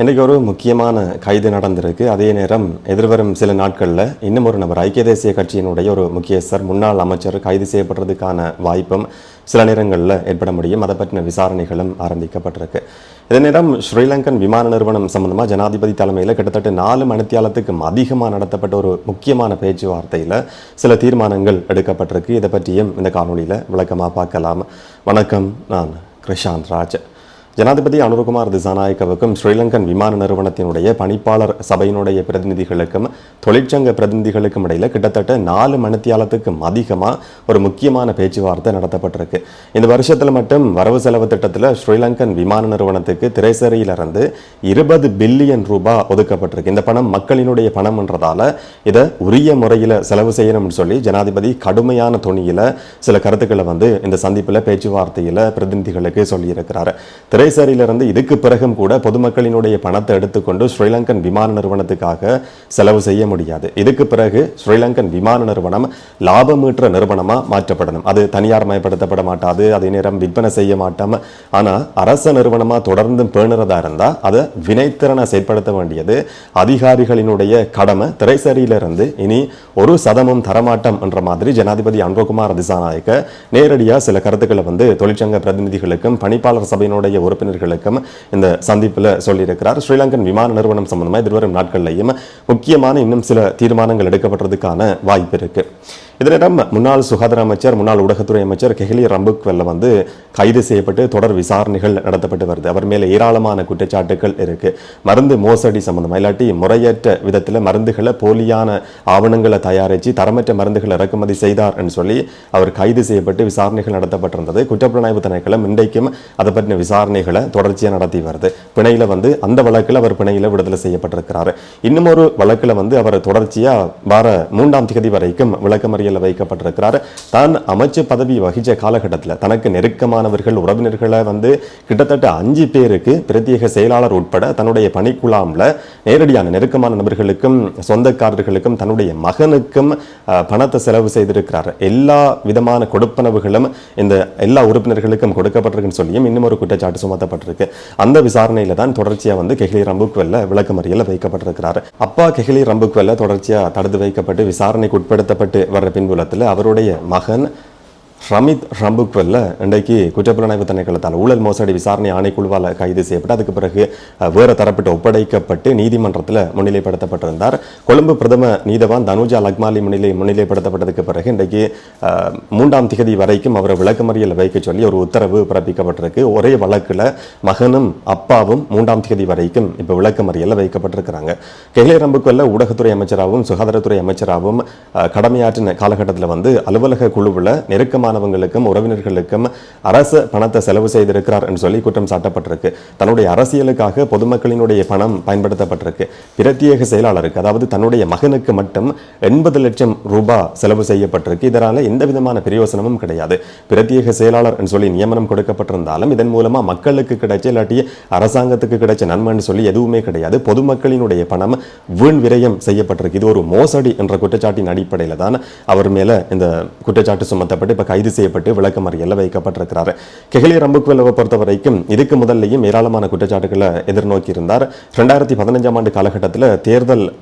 இன்றைக்கு ஒரு முக்கியமான கைது நடந்திருக்கு. அதே நேரம் எதிர்வரும் சில நாட்களில் இன்னும் ஒரு நபர் ஐக்கிய தேசிய கட்சியினுடைய ஒரு முக்கியஸ்தர் முன்னாள் அமைச்சர் கைது செய்யப்படுறதுக்கான வாய்ப்பும் சில நேரங்களில் ஏற்பட முடியும். அதை பற்றின விசாரணைகளும் ஆரம்பிக்கப்பட்டிருக்கு. இதே நேரம் ஸ்ரீலங்கன் விமான நிறுவனம் சம்பந்தமாக ஜனாதிபதி தலைமையில் கிட்டத்தட்ட நாலு மணித்தியாலத்துக்கும் அதிகமாக நடத்தப்பட்ட ஒரு முக்கியமான பேச்சுவார்த்தையில் சில தீர்மானங்கள் எடுக்கப்பட்டிருக்கு. இதை பற்றியும் இந்த காணொலியில் விளக்கமாக பார்க்கலாம். வணக்கம் நான் கிருஷாந்த் ராஜ். ஜனாதிபதி அனுரகுமார் திசாநாயக்கவுக்கும் ஸ்ரீலங்கன் விமான நிறுவனத்தினுடைய பணிப்பாளர் சபையினுடைய பிரதிநிதிகளுக்கும் தொழிற்சங்க பிரதிநிதிகளுக்கும் இடையில கிட்டத்தட்ட நாலு மணித்தியாலத்துக்கும் அதிகமாக ஒரு முக்கியமான பேச்சுவார்த்தை நடத்தப்பட்டிருக்கு. இந்த வருஷத்தில் மட்டும் வரவு செலவு திட்டத்தில் ஸ்ரீலங்கன் விமான நிறுவனத்துக்கு திரைசரியிலிருந்து இருபது பில்லியன் ரூபாய் ஒதுக்கப்பட்டிருக்கு. இந்த பணம் மக்களினுடைய பணம்ன்றதால இதை உரிய முறையில் செலவு செய்யணும்னு சொல்லி ஜனாதிபதி கடுமையான துணியில் சில கருத்துக்களை வந்து இந்த சந்திப்பில் பேச்சுவார்த்தையில் பிரதிநிதிகளுக்கு சொல்லியிருக்கிறார். திரைசரியிலிருந்து இதுக்கு பிறகும் கூட பொதுமக்களினுடைய பணத்தை எடுத்துக்கொண்டு ஸ்ரீலங்கன் விமான நிறுவனத்துக்காக செலவு செய்ய முடியாது. இதுக்கு பிறகு ஸ்ரீலங்கன் விமான நிறுவனம் லாபமீற்ற நிறுவனமாக மாற்றப்படணும். அது தனியார் மயப்படுத்தப்பட மாட்டாது அதே நேரம் விற்பனை செய்ய மாட்டோம். ஆனால் அரச நிறுவனமாக தொடர்ந்து பேணுறதா இருந்தால் அதை வினைத்திறனை செயற்படுத்த வேண்டியது அதிகாரிகளினுடைய கடமை. திரைசரியிலிருந்து இனி ஒரு சதமும் தரமாட்டம் என்ற மாதிரி ஜனாதிபதி அன்பகுமார் திசாநாயக்க நேரடியாக சில கருத்துக்களை வந்து தொழிற்சங்க பிரதிநிதிகளுக்கும் பணிப்பாளர் சபையினுடைய ஒரு உறுப்பினர்களுக்கும் இந்த சந்திப்பில் சொல்லியிருக்கிறார். ஸ்ரீலங்கன் விமான நிறுவனம் சம்பந்தமாக எதிர்வரும் நாட்கள்லையும் முக்கியமான இன்னும் சில தீர்மானங்கள் எடுக்கப்படுறதுக்கான வாய்ப்பு இருக்கு. இதனிடம் முன்னாள் சுகாதார அமைச்சர் முன்னாள் ஊடகத்துறை அமைச்சர் கெஹ்லி ரம்புக்வெல்ல வந்து கைது செய்யப்பட்டு தொடர் விசாரணைகள் நடத்தப்பட்டு வருது. அவர் மேலே ஏராளமான குற்றச்சாட்டுகள் இருக்கு. மருந்து மோசடி சம்மந்தமாக இல்லாட்டி முறையற்ற விதத்தில் மருந்துகளை போலியான ஆவணங்களை தயாரித்து தரமற்ற மருந்துகளை இறக்குமதி செய்தார் என்று சொல்லி அவர் கைது செய்யப்பட்டு விசாரணைகள் நடத்தப்பட்டிருந்தது. குற்றப்புலனாய்வு திணைக்களம் இன்றைக்கும் அதை பற்றின விசாரணைகளை தொடர்ச்சியாக நடத்தி வருது. பிணையில் வந்து அந்த வழக்கில் அவர் பிணையில் விடுதலை செய்யப்பட்டிருக்கிறார். இன்னும் ஒரு வழக்கில் வந்து அவர் தொடர்ச்சியாக வார மூன்றாம் திகதி வரைக்கும் விளக்கமறியலில் வைக்கப்பட்டிருக்கிறார். தான் அமைச்சு பதவி வகித்த காலகட்டத்தில் தனக்கு நெருக்கமானவர்கள் உறவினர்களை வந்து கிட்டத்தட்ட அஞ்சு பேருக்கு பிரத்யேக செயலாளர் உட்பட தன்னுடைய பணிக்குழாமில் நேரடியான நெருக்கமான நபர்களுக்கும் சொந்தக்காரர்களுக்கும் தன்னுடைய மகனுக்கும் பணத்தை செலவு செய்திருக்கிறார். எல்லா விதமான கொடுப்பனவுகளும் இந்த எல்லா உறுப்பினர்களுக்கும் கொடுக்கப்பட்டிருக்குன்னு சொல்லியும் இன்னும் ஒரு குற்றச்சாட்டு சுமத்தப்பட்டிருக்கு. அந்த விசாரணையில தான் தொடர்ச்சியா வந்து கெஹ்லி ரம்புக்வெல்ல விளக்கமறியல வைக்கப்பட்டிருக்கிறார். அப்பா கெஹ்லி ரம்புக்வெல்ல தொடர்ச்சியா தடுத்து வைக்கப்பட்டு விசாரணைக்கு உட்படுத்தப்பட்டு வர்ற பின்புலத்தில் அவருடைய மகன் ரமித் ரம்புக்வெல்ல இன்றைக்கு குற்றப்புலனாய்வு திணைக்களத்தால் ஊழல் மோசடி விசாரணை ஆணைக்குழுவால் கைது செய்யப்பட்டு அதுக்கு பிறகு வேறு தரப்பட்டு ஒப்படைக்கப்பட்டு நீதிமன்றத்தில் முன்னிலைப்படுத்தப்பட்டிருந்தார். கொழும்பு பிரதம நீதவான் தனுஜா லக்மாலி முன்னிலை முன்னிலைப்படுத்தப்பட்டதுக்கு பிறகு இன்றைக்கு மூன்றாம் திகதி வரைக்கும் அவரை விளக்கமறியல் வைக்க சொல்லி ஒரு உத்தரவு பிறப்பிக்கப்பட்டிருக்கு. ஒரே வழக்கில் மகனும் அப்பாவும் மூன்றாம் திகதி வரைக்கும் இப்போ விளக்கமறியலில் வைக்கப்பட்டிருக்கிறாங்க. கெஹ்லே ரம்புக்வெல்ல ஊடகத்துறை அமைச்சராகவும் சுகாதாரத்துறை அமைச்சராகவும் கடமையாற்றின காலகட்டத்தில் வந்து அலுவலக குழுவில் நெருக்கமானவங்களுக்கும் உறவினர்களுக்கும் அரசு பணத்தை செலவு செய்திருக்கிறார் என்று சொல்லி குற்றம் சாட்டப்பட்டிருக்கு. தன்னுடைய அரசியலுக்காக பொதுமக்களினுடைய பணம் பயன்படுத்தப்பட்டிருக்கு. பிரத்யேக செயலாளருக்கு அதாவது தன்னுடைய மகனுக்கு மட்டும் எண்பது லட்சம் ரூபாய் செலவு செய்யப்பட்டிருக்கு. இதனால எந்த விதமான பிரயோசனமும் கிடையாது. பிரத்யேக செயலாளர் என்று சொல்லி நியமனம் கொடுக்கப்பட்டிருந்தாலும் இதன் மூலமா மக்களுக்கு கிடைச்ச இல்லாட்டி அரசாங்கத்துக்கு கிடைச்ச நன்மைன்னு சொல்லி எதுவுமே கிடையாது. பொதுமக்களினுடைய பணம் வீண் விரயம் செய்யப்பட்டிருக்கு. இது ஒரு மோசடி என்ற குற்றச்சாட்டின் அடிப்படையில் தான் அவர் மேல இந்த குற்றச்சாட்டு சுமத்தப்பட்டு இப்ப கைது செய்யப்பட்டு விளக்கமறியல்ல வைக்கப்பட்டிருக்கிறார். கெஹலி ரம்புக்வெல்லவை பொறுத்த வரைக்கும் இதுக்கு முதல்லையும் ஏராளமான குற்றச்சாட்டுகளை எதிர்நோக்கி இருந்தார் ரெண்டாயிரத்தி பதினஞ்சாம் ஆண்டு காலகட்டத்தில் தேர்தல்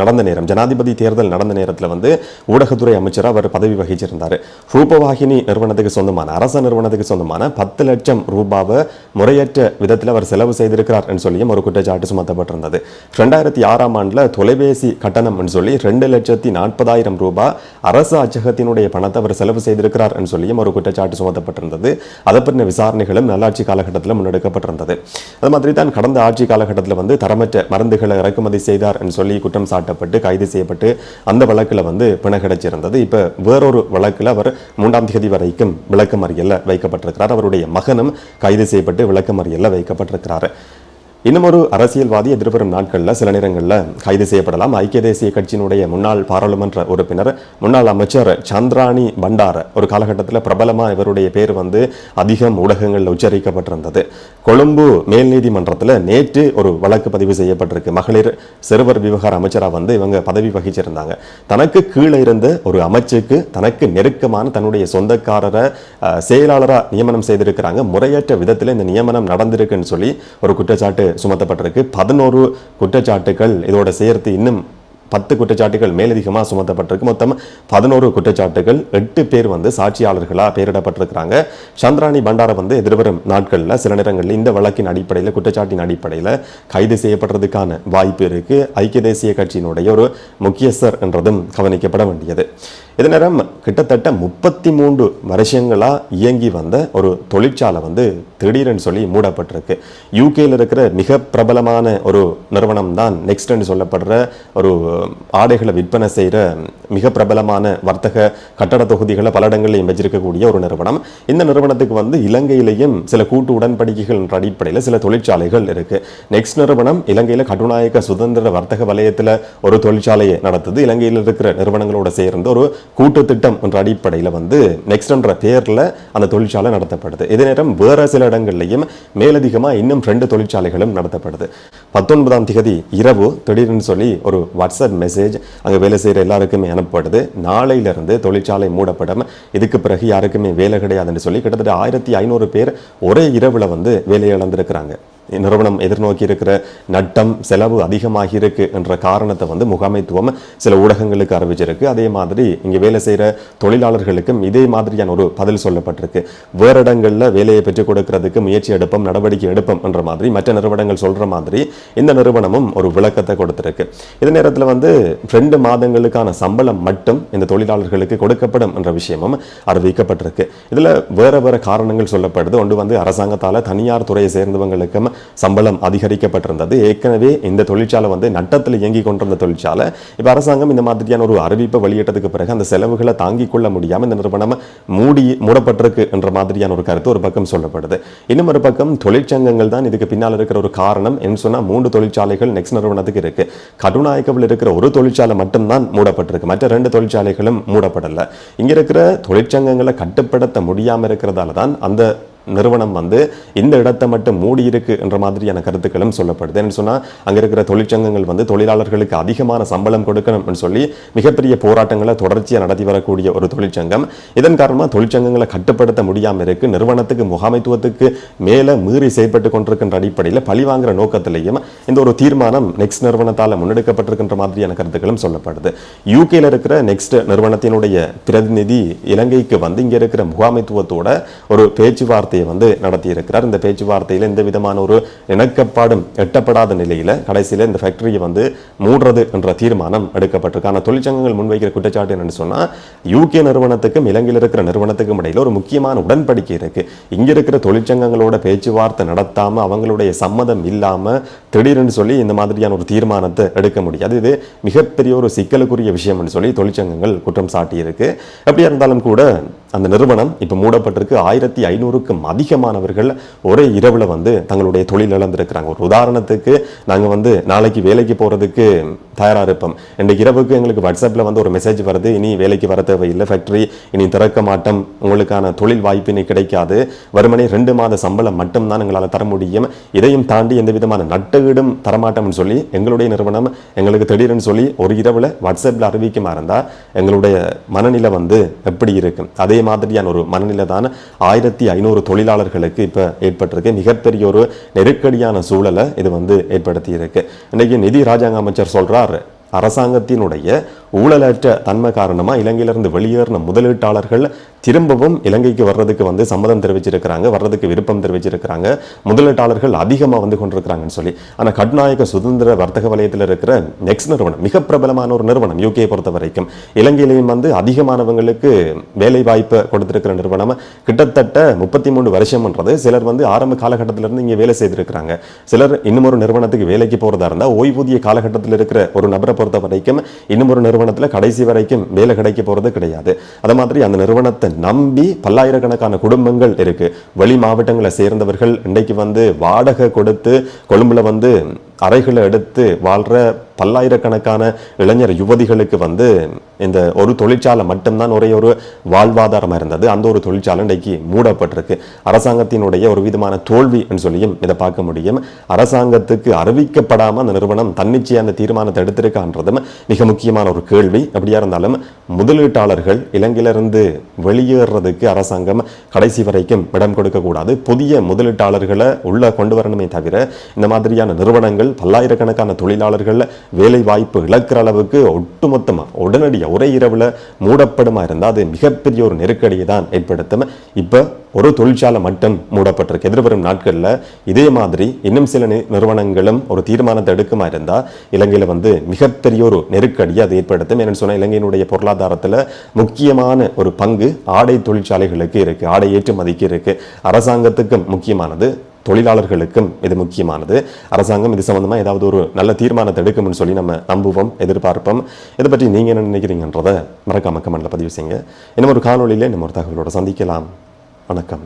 நடந்த நேரம் ஜனாதிபதி தேர்தல் நடந்த நேரத்தில் வந்து ஊடகத்துறை அமைச்சராக அவர் பதவி வகிச்சிருந்தார். ரூபவாகினி நிறுவனத்துக்கு சொந்தமான அரச நிறுவனத்துக்கு சொந்தமான பத்து லட்சம் ரூபாவை முறையற்ற விதத்தில் அவர் செலவு செய்திருக்கிறார் என்று சொல்லியும் ஒரு குற்றச்சாட்டு சுமத்தப்பட்டிருந்தது. ரெண்டாயிரத்தி ஆறாம் ஆண்டில் தொலைபேசி கட்டணம் என்று சொல்லி ரெண்டு லட்சத்தி நாற்பதாயிரம் ரூபாய் அரசு அச்சகத்தினுடைய பணத்தை அவர் செலவு செய்திருக்கிறார் என்று சொல்லியும் ஒரு குற்றச்சாட்டு சுமத்தப்பட்டிருந்தது. அதை பற்றின விசாரணைகளும் நல்லாட்சி காலகட்டத்தில் முன்னெடுக்கப்பட்டிருந்தது. அது மாதிரி தான் கடந்த ஆட்சி காலகட்டத்தில் வந்து தரமற்ற மருந்துகளை இறக்குமதி செய்தார் என்று சொல்லி குற்றம் சாட்டப்பட்டு கைது செய்யப்பட்டு அந்த வழக்கில் வந்து பிணை கிடைச்சிருந்தது இப்போ வேறொரு வழக்கில் அவர் மூன்றாம் தேதி வரைக்கும் விளக்கமறியலில் வைக்கப்பட்டிருக்கிறார். அவருடைய மகனும் கைது செய்யப்பட்டு விளக்கமறியலில் வைக்கப்பட்டிருக்கிறார். இன்னும் ஒரு அரசியல்வாதி எதிர்வரும் நாட்களில் சில நேரங்களில் கைது செய்யப்படலாம். ஐக்கிய தேசிய கட்சியினுடைய முன்னாள் பாராளுமன்ற உறுப்பினர் முன்னாள் அமைச்சர் சந்திராணி பண்டார. ஒரு காலகட்டத்தில் பிரபலமாக இவருடைய பேர் வந்து அதிகம் ஊடகங்களில் உச்சரிக்கப்பட்டிருந்தது. கொழும்பு மேல் நீதிமன்றத்தில் நேற்று ஒரு வழக்கு பதிவு செய்யப்பட்டிருக்கு. மகளிர் சிறுவர் விவகார அமைச்சராக வந்து இவங்க பதவி வகிச்சிருந்தாங்க. தனக்கு கீழே இருந்த ஒரு அமைச்சுக்கு தனக்கு நெருக்கமான தன்னுடைய சொந்தக்காரரை செயலாளராக நியமனம் செய்திருக்கிறாங்க. முறையற்ற விதத்தில் இந்த நியமனம் நடந்திருக்குன்னு சொல்லி ஒரு குற்றச்சாட்டு சுமத்தப்பட்டிருக்கு. பதினோரு குற்றச்சாட்டுகள் இதோட சேர்த்து இன்னும் பத்து குற்றச்சாட்டுகள் மேலதிகமாக சுமத்தப்பட்டிருக்கு. மொத்தம் பதினோரு குற்றச்சாட்டுகள் எட்டு பேர் வந்து சாட்சியாளர்களாக பெயரிடப்பட்டிருக்கிறாங்க. சந்திராணி பண்டார வந்து எதிர்வரும் நாட்களில் சில நேரங்களில் இந்த வழக்கின் அடிப்படையில் குற்றச்சாட்டின் அடிப்படையில் கைது செய்யப்படுறதுக்கான வாய்ப்பு இருக்கு. ஐக்கிய தேசிய கட்சியினுடைய ஒரு முக்கியஸ்தர் என்றதும் கவனிக்கப்பட வேண்டியது. இதனேரம் நேரம் கிட்டத்தட்ட முப்பத்தி மூன்று வருஷங்களாக இயங்கி வந்த ஒரு தொழிற்சாலை வந்து திடீரென்னு சொல்லி மூடப்பட்டிருக்கு. யூகேயில் இருக்கிற மிக பிரபலமான ஒரு நிறுவனம் தான் நெக்ஸ்ட்னு சொல்லப்படுற ஒரு ஆடைகளை விற்பனை செய்கிற மிக பிரபலமான வர்த்தக கட்டட தொகுதிகளை பல இடங்களையும் வச்சிருக்கக்கூடிய ஒரு நிறுவனம். இந்த நிறுவனத்துக்கு வந்து இலங்கையிலேயும் சில கூட்டு உடன்படிக்கைகள் என்ற அடிப்படையில் சில தொழிற்சாலைகள் இருக்குது நெக்ஸ்ட் நிறுவனம் இலங்கையில் கட்டுநாயக்க சுதந்திர வர்த்தக வலயத்தில் ஒரு தொழிற்சாலையை நடத்துது. இலங்கையில் இருக்கிற நிறுவனங்களோட சேர்ந்து ஒரு கூட்டு திட்டம் என்ற அடிப்படையில் வந்து நெக்ஸ்ட் என்ற பேரில் அந்த தொழிற்சாலை நடத்தப்படுது. இதே நேரம் வேறு சில இடங்கள்லையும் மேலதிகமாக இன்னும் ரெண்டு தொழிற்சாலைகளும் நடத்தப்படுது. பத்தொன்பதாம் திகதி இரவு திடீர்னு சொல்லி ஒரு வாட்ஸ்அப் மெசேஜ் அங்கே வேலை செய்கிற எல்லாருக்குமே அனுப்பப்படுது. நாளையிலிருந்து தொழிற்சாலை மூடப்படும். இதுக்கு பிறகு யாருக்குமே வேலை கிடையாதுன்னு சொல்லி கிட்டத்தட்ட ஆயிரத்தி ஐநூறு பேர் ஒரே இரவில் வந்து வேலையை இழந்திருக்கிறாங்க. நிறுவனம் எதிர்நோக்கி இருக்கிற நட்டம் செலவு அதிகமாகி இருக்கு என்ற காரணத்தை வந்து முகாமைத்துவம் சில ஊடகங்களுக்கு அறிவிச்சிருக்கு. அதே மாதிரி இங்கே வேலை செய்கிற தொழிலாளர்களுக்கும் இதே மாதிரியான ஒரு பதில் சொல்லப்பட்டிருக்கு. வேறு இடங்களில் வேலையை பெற்றுக் கொடுக்கறதுக்கு முயற்சி எடுப்போம் நடவடிக்கை எடுப்போம் என்ற மாதிரி மற்ற நிறுவனங்கள் சொல்கிற மாதிரி இந்த நிறுவனமும் ஒரு விளக்கத்தை கொடுத்துருக்கு. இதே நேரத்தில் வந்து ரெண்டு மாதங்களுக்கான சம்பளம் மட்டும் இந்த தொழிலாளர்களுக்கு கொடுக்கப்படும் என்ற விஷயமும் அறிவிக்கப்பட்டிருக்கு. இதில் வேற வேற காரணங்கள் சொல்லப்படுது. ஒன்று வந்து அரசாங்கத்தால் தனியார் துறையை சேர்ந்தவங்களுக்கும் சம்பளம் அதிகரிக்கப்பட்டிருந்தது. ஏற்கனவே இந்த தொழிற்சாலை வந்து நட்டத்தில் இயங்கி கொண்டிருந்த தொழிற்சாலை. இப்போ அரசாங்கம் இந்த மாதிரியான ஒரு அறிவிப்பை வெளியிட்டதுக்கு பிறகு அந்த செலவுகளை தாங்கிக் கொள்ள முடியாமல் இந்த நிறுவனம் மூடி மூடப்பட்டிருக்கு என்ற மாதிரியான ஒரு கருத்து ஒரு பக்கம் சொல்லப்படுது. இன்னும் ஒரு பக்கம் தொழிற்சங்கங்கள் தான் இதுக்கு பின்னால் இருக்கிற ஒரு காரணம் என்று சொன்னால் மூன்று தொழிற்சாலைகள் நெக்ஸ்ட் நிறுவனத்துக்கு இருக்கு. கடுநாயக்கவில் இருக்கிற ஒரு தொழிற்சாலை மட்டும்தான் மூடப்பட்டிருக்கு. மற்ற ரெண்டு தொழிற்சாலைகளும் மூடப்படலை. இங்கே இருக்கிற தொழிற்சங்கங்களை கட்டுப்படுத்த முடியாமல் இருக்கிறதால தான் அந்த நிறுவனம் வந்து இந்த இடத்தை மட்டும் மூடி இருக்கு என்ற மாதிரியான கருத்துக்களும் சொல்லப்படுது. என்று சொன்னால் அங்கே இருக்கிற தொழிற்சங்கங்கள் வந்து தொழிலாளர்களுக்கு அதிகமான சம்பளம் கொடுக்கணும்னு சொல்லி மிகப்பெரிய போராட்டங்களை தொடர்ச்சியாக நடத்தி வரக்கூடிய ஒரு தொழிற்சங்கம். இதன் காரணமாக தொழிற்சங்கங்களை கட்டுப்படுத்த முடியாமல் இருக்கு. நிறுவனத்துக்கு முகாமைத்துவத்துக்கு மேலே மீறி செயற்பட்டு கொண்டிருக்கின்ற அடிப்படையில் பழிவாங்கிற நோக்கத்திலேயும் இந்த ஒரு தீர்மானம் நெக்ஸ்ட் நிறுவனத்தால் முன்னெடுக்கப்பட்டிருக்கின்ற மாதிரியான கருத்துக்களும் சொல்லப்படுது. யூகேல இருக்கிற நெக்ஸ்ட் நிறுவனத்தினுடைய பிரதிநிதி இலங்கைக்கு வந்து இங்கே இருக்கிற முகாமைத்துவத்தோட ஒரு பேச்சுவார்த்தை பேச்சுவார்த்தையை வந்து நடத்தியிருக்கிறார். இந்த பேச்சுவார்த்தையில் எந்த விதமான ஒரு இணக்கப்பாடும் எட்டப்படாத நிலையில் கடைசியில் இந்த ஃபேக்டரியை வந்து மூடுறது என்ற தீர்மானம் எடுக்கப்பட்டிருக்கு. ஆனால் தொழிற்சங்கங்கள் முன்வைக்கிற குற்றச்சாட்டு என்னன்னு சொன்னால் யூகே நிறுவனத்துக்கும் இலங்கையில் இருக்கிற நிறுவனத்துக்கும் இடையில் ஒரு முக்கியமான உடன்படிக்கை இருக்கு. இங்க இருக்கிற தொழிற்சங்கங்களோட பேச்சுவார்த்தை நடத்தாமல் அவங்களுடைய சம்மதம் இல்லாமல் திடீர்னு சொல்லி இந்த மாதிரியான ஒரு தீர்மானத்தை எடுக்க முடியாது. இது மிகப்பெரிய ஒரு சிக்கலுக்குரிய விஷயம்னு சொல்லி தொழிற்சங்கங்கள் குற்றம் சாட்டியிருக்கு. அப்படியா இருந்தாலும் கூட அந்த நிறுவனம் இப்போ மூடப்பட்டிருக்கு. ஆயிரத்தி ஐநூறுக்கும் அதிகமானவர்கள் ஒரே இரவில் வந்து தங்களுடைய தொழில் இழந்திருக்கிறாங்க. ஒரு உதாரணத்துக்கு நாங்கள் வந்து நாளைக்கு வேலைக்கு போகிறதுக்கு தயாராக இருப்போம். இன்றைக்கு இரவுக்கு எங்களுக்கு வாட்ஸ்அப்பில் வந்து ஒரு மெசேஜ் வருது. இனி வேலைக்கு வர தேவையில்லை ஃபேக்ட்ரி இனி திறக்க மாட்டோம். உங்களுக்கான தொழில் வாய்ப்பு இனி கிடைக்காது. வருமனே ரெண்டு மாத சம்பளம் மட்டும்தான் எங்களால் தர முடியும். இதையும் தாண்டி எந்த விதமான நட்டஈடும் தரமாட்டோம்னு சொல்லி எங்களுடைய நிறுவனம் எங்களுக்கு திடீர்னு சொல்லி ஒரு இரவில் வாட்ஸ்அப்பில் அறிவிக்குமா இருந்தால் எங்களுடைய மனநிலை வந்து எப்படி இருக்கும்? அதே மாதிரியான ஒரு மனநிலை தான் ஆயிரத்தி ஐநூறு தொழிலாளர்களுக்கு இப்போ ஏற்பட்டிருக்கு. மிகப்பெரிய ஒரு நெருக்கடியான சூழலை இது வந்து ஏற்படுத்தி இருக்கு இன்னைக்கு நிதி ராஜாங்க அமைச்சர் சொல்றாரு அரசாங்கத்தினுடைய ஊழலற்ற தன்மை காரணமாக இலங்கையிலிருந்து வெளியேறின முதலீட்டாளர்கள் திரும்பவும் இலங்கைக்கு வர்றதுக்கு வந்து சம்மதம் தெரிவிச்சிருக்கிறாங்க வர்றதுக்கு விருப்பம் தெரிவிச்சிருக்கிறாங்க. முதலீட்டாளர்கள் அதிகமாக வந்து கொண்டிருக்கிறாங்கன்னு சொல்லி. ஆனால் கட்நாயக சுதந்திர வர்த்தக வலயத்தில் இருக்கிற நெக்ஸ்ட் நிறுவனம் மிக பிரபலமான ஒரு நிறுவனம் யூகே பொறுத்த வரைக்கும். இலங்கையிலையும் வந்து அதிகமானவங்களுக்கு வேலை வாய்ப்பை கொடுத்துருக்கிற நிறுவனம். கிட்டத்தட்ட முப்பத்தி மூணு வருஷம்ன்றது. சிலர் வந்து ஆரம்ப காலகட்டத்திலிருந்து இங்கே வேலை செய்திருக்கிறாங்க. சிலர் இன்னும் ஒரு நிறுவனத்துக்கு வேலைக்கு போகிறதா இருந்தால் ஓய்வூதிய காலகட்டத்தில் இருக்கிற ஒரு நபரை பொறுத்த வரைக்கும் இன்னும் ஒரு நிறுவனத்தில் கடைசி வரைக்கும் வேலை கிடைக்க போகிறது கிடையாது. அது மாதிரி அந்த நிறுவனத்தை நம்பி பல்லாயிரக்கணக்கான குடும்பங்கள் இருக்கு. வெளி மாவட்டங்களை சேர்ந்தவர்கள் இன்றைக்கு வந்து வாடகை கொடுத்து கொழும்புல வந்து அறைகளை எடுத்து வாழ்கிற பல்லாயிரக்கணக்கான இளைஞர் யுவதிகளுக்கு வந்து இந்த ஒரு தொழிற்சாலை மட்டும்தான் ஒரே ஒரு வாழ்வாதாரமாக இருந்தது. அந்த ஒரு தொழிற்சாலை இன்றைக்கு மூடப்பட்டிருக்கு. அரசாங்கத்தினுடைய ஒரு விதமான தோல்வி என்று சொல்லியும் இதை பார்க்க முடியும். அரசாங்கத்துக்கு அறிவிக்கப்படாமல் அந்த நிறுவனம் தன்னிச்சையாக அந்த தீர்மானத்தை எடுத்திருக்கான்றதும் மிக முக்கியமான ஒரு கேள்வி. அப்படியா இருந்தாலும் முதலீட்டாளர்கள் இலங்கையிலிருந்து வெளியேறதுக்கு அரசாங்கம் கடைசி வரைக்கும் இடம் கொடுக்கக்கூடாது புதிய முதலீட்டாளர்களை உள்ள கொண்டு வரணுமே தவிர இந்த மாதிரியான நிறுவனங்கள் பல்லாயிரக்கணக்கான தொழிலாளர்கள் வேலை வாய்ப்பு இழக்கிற அளவுக்கு ஒட்டுமொத்தமாக உடனடியாக ஒரே இரவில் மூடப்படுமா இருந்தால் அது மிகப்பெரிய ஒரு நெருக்கடியை தான் ஏற்படுத்தும். இப்போ ஒரு தொழிற்சாலை மட்டும் மூடப்பட்டிருக்கு. எதிர்வரும் நாட்களில் இதே மாதிரி இன்னும் சில நி- நிறுவனங்களும் ஒரு தீர்மானத்தை எடுக்குமா இருந்தால் இலங்கையில் வந்து மிகப்பெரிய ஒரு நெருக்கடியை அது ஏற்படுத்தும். என்னென்னு சொன்னால் இலங்கையினுடைய பொருளாதாரத்தில் முக்கியமான ஒரு பங்கு ஆடை தொழிற்சாலைகளுக்கு இருக்குது ஆடை ஏற்றுமதிக்கு இருக்குது அரசாங்கத்துக்கும் முக்கியமானது தொழிலாளர்களுக்கும் இது முக்கியமானது. அரசாங்கம் இது சம்மந்தமாக ஏதாவது ஒரு நல்ல தீர்மானத்தை எடுக்கும்னு சொல்லி நம்ம நம்புவோம் எதிர்பார்ப்போம். இதை பற்றி நீங்கள் என்ன நினைக்கிறீங்கன்றதை மறக்காம கமெண்டில் பதிவு செய்யுங்க. இன்னும் ஒரு காணொலியில் நம்ம ஒரு தகவலோட சந்திக்கலாம். வணக்கம்.